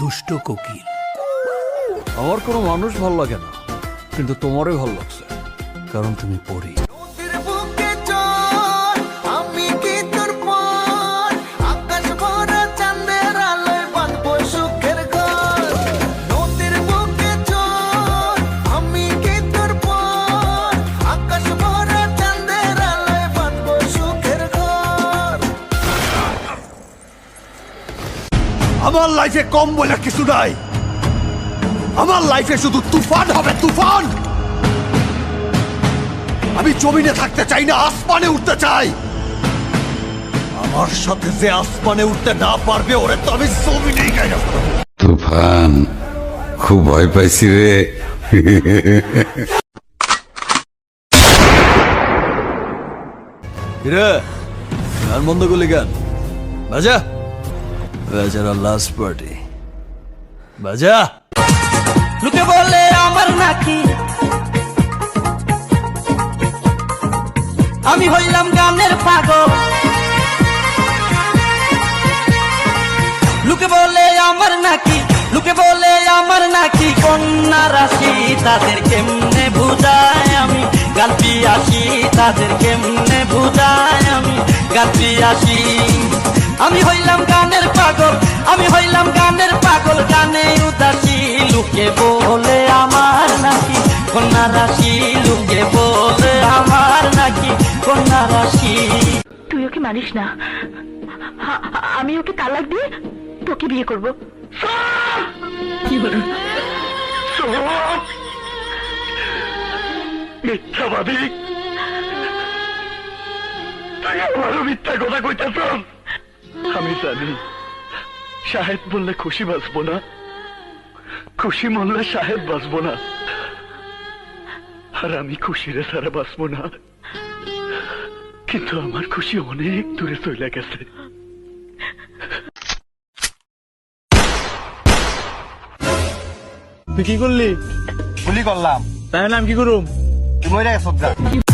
দুষ্ট কোকিল। আমার কোনো মানুষ ভালো লাগে না, কিন্তু তোমারই ভালো লাগছে, কারণ তুমি পড়ি আমার লাইফে কম বলে কিছু নাই। আমার লাইফে শুধু তুফান হবে তুফান! আমি জমিনে থাকতে চাই না আসমানে উঠতে চাই। আমার সাথে যে আসমানে উঠতে না পারবে ওরে তো আমি জমিনেই গাই তুফান খুব ভয় পাইছি রে। কিরে গান বন্ধ করলি গান বাজা? বেচারা বলে আমার নাকি আমি হইলাম গানের পাগল লোকে বলে আমার নাকি লোকে বলে আমার নাকি কন্যা রাশি তাদের কেমনে বুঝায় আমি গান আসি তাদের কেমনে বুঝায় আমি গান আসি আমি হইলাম গানের পাগল আমি হইলাম গানের পাগল। গানে উদাসী লুকে বলে আমার নাকি কন্যা রাশি লুকে বলে আমার নাকি কন্যা রাশি। তুই ওকে মানিস না। আমি ওকে তালাক দিয়ে তোকে বিয়ে করব। কি হলো? মিথ্যাবাদী! তুই আমারও মিথ্যা কথা কইতেছ। জানি। সাহেব বললে খুশি বাঁচবো না। খুশি মরলে সাহেব বাঁচবো না। আর আমি খুশিরে ছাড়া বাঁচবো না। কিন্তু আমার খুশি অনেক দূরে চলে গেছে। তুই কি করলি? গুলি করলাম। তাই নাম কি করুম? তুই মরে গেছ